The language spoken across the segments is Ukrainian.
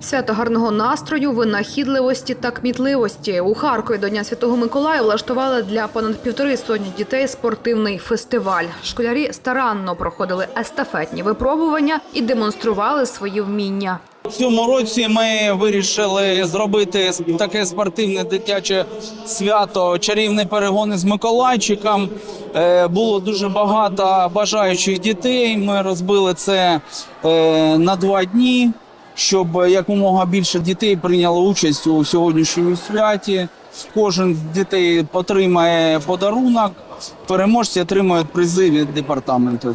Свято гарного настрою, винахідливості та кмітливості. У Харкові до Дня Святого Миколая влаштували для понад півтори сотні дітей спортивний фестиваль. Школярі старанно проходили естафетні випробування і демонстрували свої вміння. В цьому році ми вирішили зробити таке спортивне дитяче свято, чарівні перегони з Миколайчиком. Е, Було дуже багато бажаючих дітей. Ми розбили це е, на два дні, щоб якомога більше дітей прийняло участь у сьогоднішньому святі. Кожен з дітей отримає подарунок. Переможці отримують призи від департаменту.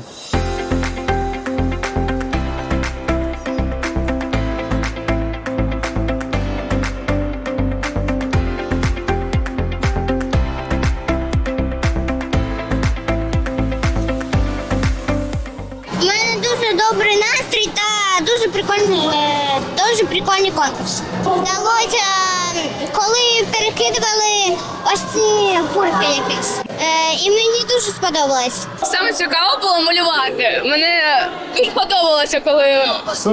У мене дуже добрий настрій та дуже прикольний, е, дуже прикольний конкурс. Вдалося, коли перекидували ось ці курки якісь. Е, і мені дуже сподобалось. Саме цікаво було малювати. Мене дуже подобалося, коли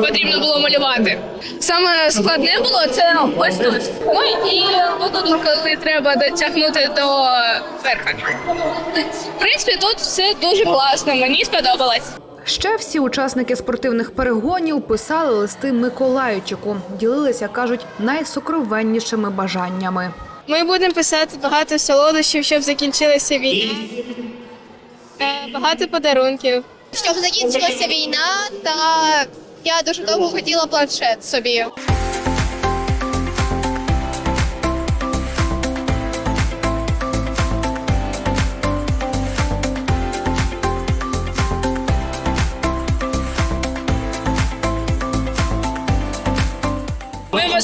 потрібно було малювати. Саме складне було це ось тут. Ну і отут, коли треба дотягнути до верха. В принципі, тут все дуже класно. Мені сподобалось. Ще всі учасники спортивних перегонів писали листи Миколаючику. ділилися, кажуть, найсокровеннішими бажаннями. Ми будемо писати багато солодощів, щоб закінчилася війна. Е, Багато подарунків. Щоб закінчилася війна, та я дуже довго хотіла планшет собі.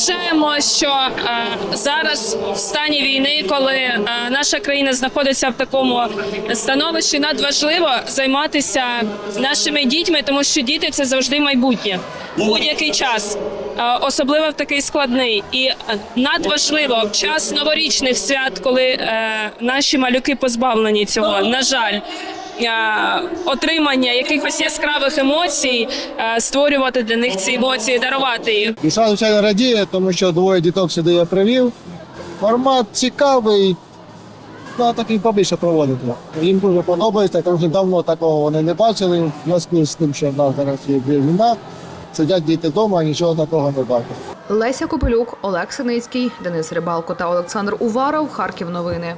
Вважаємо, що е, зараз в стані війни, коли е, наша країна знаходиться в такому становищі, надважливо займатися нашими дітьми, тому що діти це завжди майбутнє будь-який час, е, особливо в такий складний. І надважливо в час новорічних свят, коли е, наші малюки позбавлені цього, на жаль. Е, Отримання якихось яскравих емоцій, е, створювати для них ці емоції, дарувати їх. Душа, звичайно, радіє, тому що двоє діток сюди я привів. Формат цікавий, ну, а такий побільше проводити. Їм дуже подобається, тому що давно такого вони не бачили. В зв'язку з тим, що в нас зараз є війна, сидять діти вдома, нічого такого не бачать. Леся Копилюк, Олег Синицький, Денис Рибалко та Олександр Уваров. Харків новини.